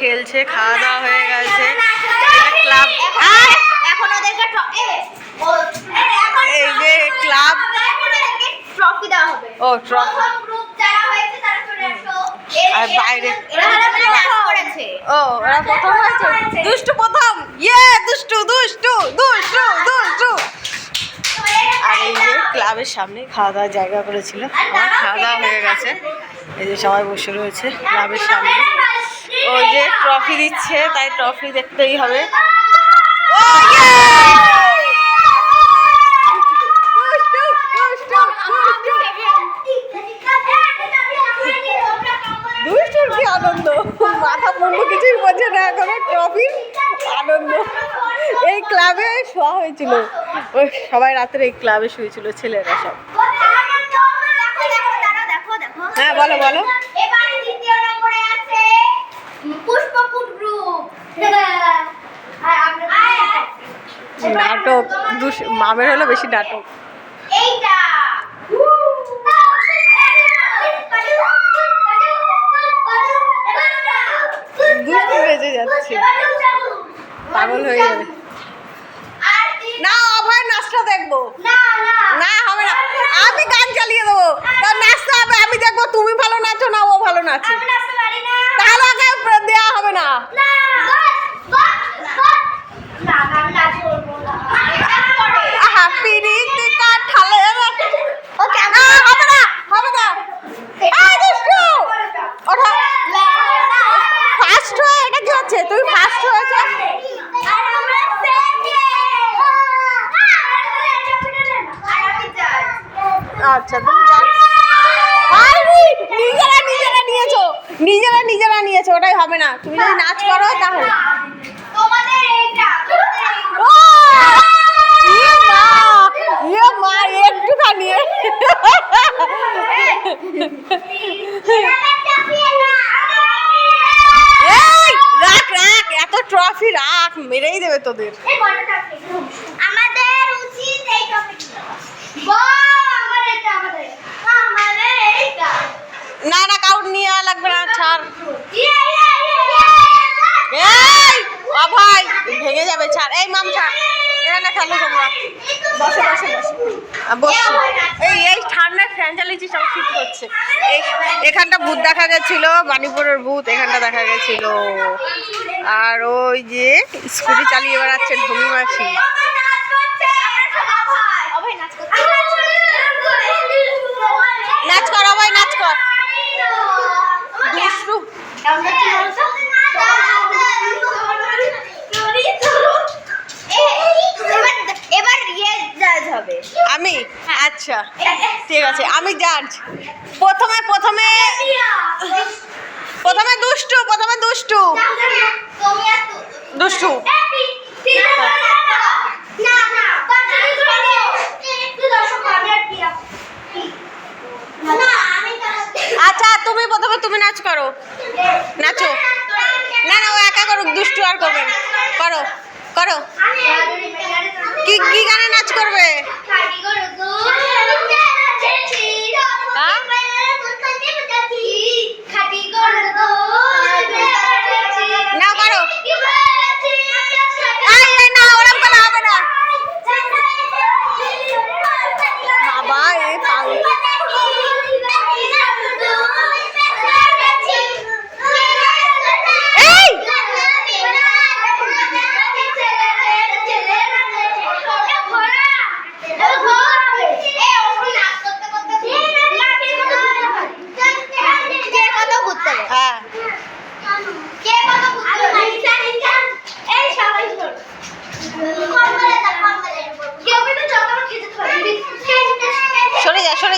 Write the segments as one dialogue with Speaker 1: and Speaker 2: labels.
Speaker 1: খেলছে খাওয়া দাওয়া হয়ে গেছে। ক্লাব
Speaker 2: এখন ওদেরকে
Speaker 1: এই যে ক্লাব
Speaker 2: এখন দেওয়া হবে।
Speaker 1: ও ট্রফি আর বাইরে?
Speaker 2: মানে।
Speaker 1: ও ওরা প্রথম হয়েছে। দুষ্টু প্রথম। ইয়ে দুষ্টু দুষ্টু দুষ্টু দুষ্টু। আর এই যে ক্লাবের সামনে খাওয়া দাওয়ার জায়গা করেছিল। আমার খাওয়া দাওয়া হয়ে গেছে। এই যে সবাই বসে রয়েছে। ক্লাবের সামনে। ওই যে ট্রফি দিচ্ছে তাই ট্রফি দেখতেই হবে। ও দুষ্টুর কি আনন্দ? মাথা মুন্ডু কিছুই বোঝে না এখন ট্রফির আনন্দ। এই ক্লাবে শোয়া হয়েছিল। ওই সবাই রাত্রে এই ক্লাবে শুয়েছিল ছেলেরা সব। হ্যাঁ, বলো, বলো।
Speaker 2: গ্রুপ
Speaker 1: নাটক দুষ মামের হলো বেশি নাটক।
Speaker 2: এইটা।
Speaker 1: বেজে যাচ্ছে। পাগল হয়ে যাবে। না অভয় নাচটা দেখব। না হবে না। আমি গান চালিয়ে দেবো। তো নাচতে হবে আমি দেখব তুমি ভালো নাচো না ও ভালো নাচে তাহলে ওকে দেওয়া হবে না। ওঠো। ফার্স্ট হয়েছো? আচ্ছা তুমি নিজেরা নিয়েছো নিজেরা নিজেরা নিয়েছো ওটাই হবে না। তুমি যদি নাচ করো তাহলে।
Speaker 2: তোমাদের এইটা
Speaker 1: মা একটুখানি এই রাখ রাখ এত ট্রফি রাখ মেরেই দেবে তোদের।
Speaker 2: আমাদের উচিত এই টপিক আমাদের এটা আমাদের। আমাদের এইটা
Speaker 1: না না, কাউর নিয়ে লাগবে না, ছাড়। এই অভয় ভেঙে যাবে, ছাড়। এই, মাম, ছাড়। এখানে খেলো তোমরা। বসো বসো বসো। এই এই, ঠান্ডায় ফ্যান চালিয়েছি, সব শীত করছে। এখানটা ভূত দেখা গেছিল, বাণীপুরের ভূত এখানটা দেখা গেছিল। আর ওই যে স্কুটি চালিয়ে বেড়াচ্ছে ঢমি মাসি নাচ কর অভয় নাচ কর দুষ্টু
Speaker 2: এবার ইয়ে জাজ হবে
Speaker 1: আমি? আচ্ছা ঠিক আছে আমি জাজ প্রথমে প্রথমে প্রথমে দুষ্টু প্রথমে দুষ্টু। দুষ্টু। তুমি প্রথমে তুমি নাচ করো। নাচো। না না, ও একা করুক, দুষ্টু আর করবে না। করো করো। কি কি গানে নাচ করবে না করো এই, এই, না ওরম করলে হবে না বাবা এ পাগল এই! হ্যাঁ সরে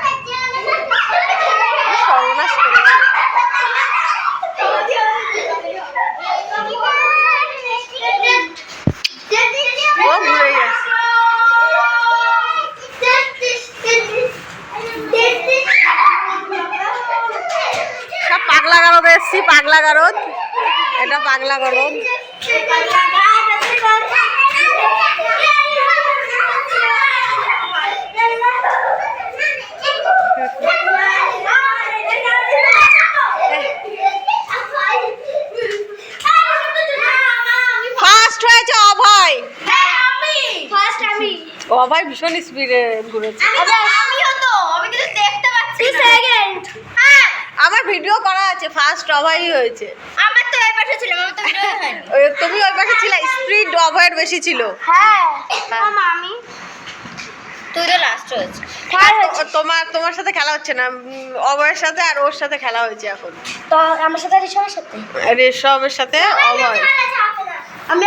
Speaker 1: আসছি পাগলা গারদ। এটা পাগলা গারদ। ফার্স্ট হয়েছে অভয়।
Speaker 2: ফার্স্ট
Speaker 1: অভয় ভীষণ স্পিডে ঘুরেছে
Speaker 2: আরে আমিও তো আমি কিন্তু দেখতে পাচ্ছি সেকেন্ড হ্যাঁ
Speaker 1: আমার ভিডিও করা আছে ফার্স্ট অভয়ই হয়েছে।
Speaker 2: আমার তো এই পাশে ছিল আমার তো ভিডিও হয়নি।
Speaker 1: ওই তুমি ওই পাশে ছিলে স্পিড অভয়ের বেশি ছিল।
Speaker 2: হ্যাঁ মামা। আমি তুই তো লাস্ট হয়েছে
Speaker 1: তো- তোমার তোমার সাথে খেলা হচ্ছে না অভয়ের সাথে আর ওর সাথে খেলা হয়েছে এখন।
Speaker 2: তো আমার সাথে রিসমের সাথে?
Speaker 1: রেশমের সাথে অভয়।
Speaker 2: আমি